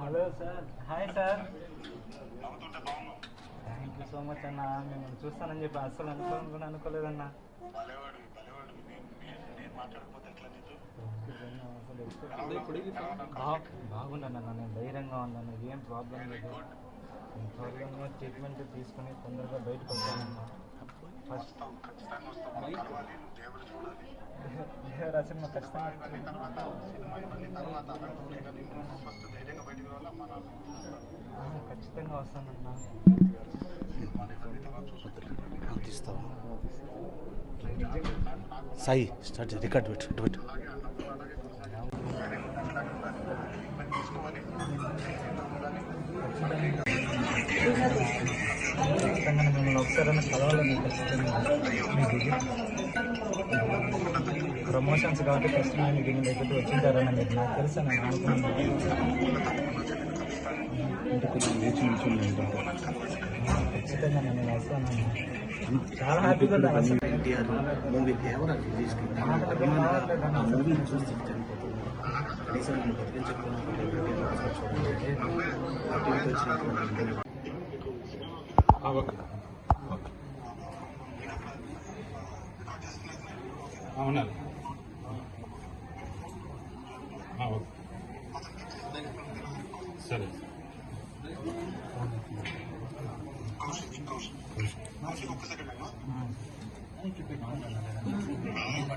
Hello sir hi sir thank you so much అన్న. మిమ్మల్ని చూస్తానని చెప్పి అస్సలు అనుకోను కూడా అనుకోలేదన్న బాగుండన్నా నేను అన్న నేను ధైర్యంగా ఉన్నాను ఏం ప్రాబ్లం లేదు. ప్రాబ్లమ్ ట్రీట్మెంట్ తీసుకుని తొందరగా బయటకు వస్తానన్నా ఫస్ట్ ఖచ్చితంగా మనం కలవాలి నువ్వు దేవుడు చూడాలి దేవరా సినిమా ఖచ్చితంగా ఇవన్నీ తర్వాత సినిమా ఇవన్నీ తర్వాత ఫస్ట్ ధైర్యంగా బయటికి రావాలా మన ఖచ్చితంగా వస్తానన్నా సాయి స్టార్ట్ రికార్డ్ పెట్టు పెట్టు. మిమ్మల్ని కలవాలని ఖచ్చితంగా ప్రమోషన్స్ కాబట్టి ఖచ్చితంగా మీకు దీని దగ్గర వచ్చింటారని మీరు నాకు తెలుసు నేను అనుకున్నాను ఖచ్చితంగా నేను వస్తాను. చాలా హ్యాపీగా ఉన్నాను. ఎన్టీఆర్ మూవీ ఎవరు ఆ చూసి చనిపోతుంది కనీసం నన్ను అవునా సరే.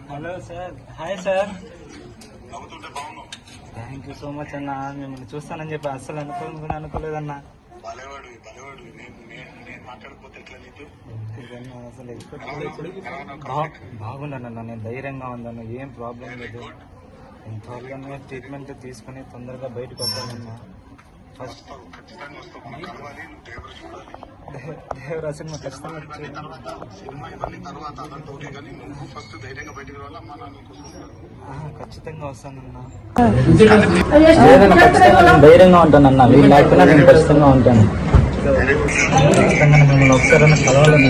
Hello sir. Hi sir. Thank you so much అన్న. మిమ్మల్ని చూస్తానని చెప్పి అస్సలు అనుకోను కూడా అనుకోలేదన్నా నేను ఎట్లా అసలు బాగున్నాను ధైర్యంగా ఉన్నాను. ఏం ప్రాబ్లం లేదు. ట్రీట్మెంట్ తీసుకుని తొందరగా బయటకు వస్తానన్నా ఫస్ట్ దేవరా సినిమా ఖచ్చితంగా ఖచ్చితంగా వస్తానన్నా ధైర్యంగా ఉంటానన్నా వీళ్ళు లేకపోయినా నేను ఖచ్చితంగా ఉంటాను. ఖచ్చితంగా మిమ్మల్ని ఒకసారి కలవాలని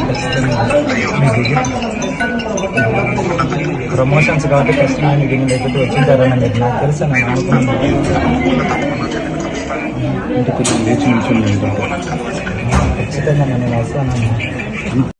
ప్రమోషన్స్ కాబట్టి ఖచ్చితంగా మీకు దీని దగ్గర వచ్చింటారని మీరు నాకు తెలుసు నేను అనుకున్నాను ఉంటాను. ఖచ్చితంగా నేను వస్తానన్నా